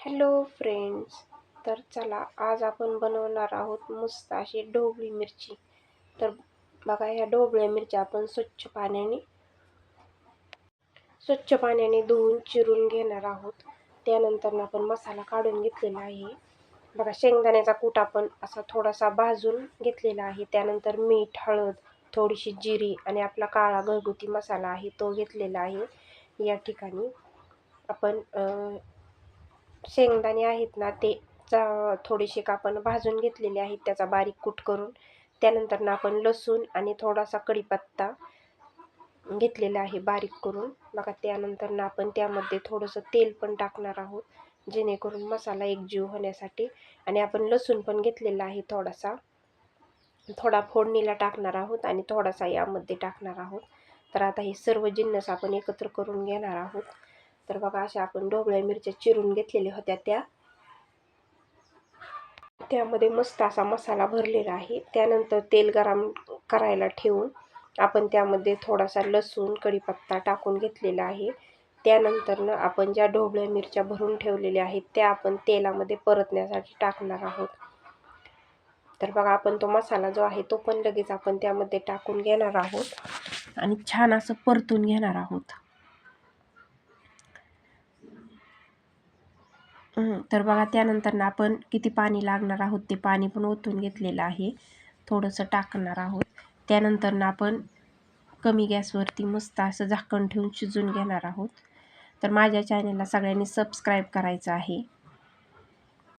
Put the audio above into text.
Hello friends तर चला आज आपण बनवणार आहोत मस्त अशी ढोबळी मिरची. तर बघा ह्या ढोबळ्या मिरच्या आपण स्वच्छ पाण्याने स्वच्छ पाण्याने धुवून चिरून घेणार आहोत. त्यानंतर आपण मसाला काढून घेतलेला आहे. बघा शेंगदाण्याचा कूट आपण असा थोडासा भाजून घेतलेला आहे. त्यानंतर मीठ हळद थोडीशी जिरी आणि आपला काळा घरगुती मसाला आहे तो घेतलेला आहे. या ठिकाणी आपण शेंगदाणे आहेत ना ते चा थोडेसे आपण भाजून घेतलेले आहेत त्याचा बारीक कूट करून. त्यानंतर ना आपण लसूण आणि थोडासा कढीपत्ता घेतलेला आहे बारीक करून. बघा त्यानंतर ना आपण त्यामध्ये थोडंसं तेल पण टाकणार आहोत जेणेकरून मसाला एकजीव होण्यासाठी. आणि आपण लसूण पण घेतलेला आहे थोडासा. थोडा फोडणीला टाकणार आहोत आणि थोडासा यामध्ये टाकणार आहोत. तर आता हे सर्व जिन्नस आपण एकत्र करून घेणार आहोत. तर बघा अशा आपण ढोबळ्या मिरच्या चिरून घेतलेल्या होत्या त्या. त्यामध्ये मस्त असा मसाला भरलेला आहे. त्यानंतर तेल गरम करायला ठेवून आपण त्यामध्ये थोडासा लसूण कढीपत्ता टाकून घेतलेला आहे. त्यानंतरनं आपण ज्या ढोबळ्या मिरच्या भरून ठेवलेल्या आहेत त्या आपण तेलामध्ये परतण्यासाठी टाकणार आहोत. तर बघा आपण तो मसाला जो आहे तो पण लगेच आपण त्यामध्ये टाकून घेणार आहोत. आणि छान असं परतून घेणार आहोत. तर बघा त्यानंतर ना आपण किती पाणी लागणार आहोत ते पाणी पण ओतून घेतलेलं आहे. थोडंसं टाकणार आहोत. त्यानंतर ना आपण कमी गॅसवरती मस्त असं झाकण ठेवून शिजून घेणार आहोत. तर माझ्या चॅनलला सगळ्यांनी सबस्क्राईब करायचं आहे.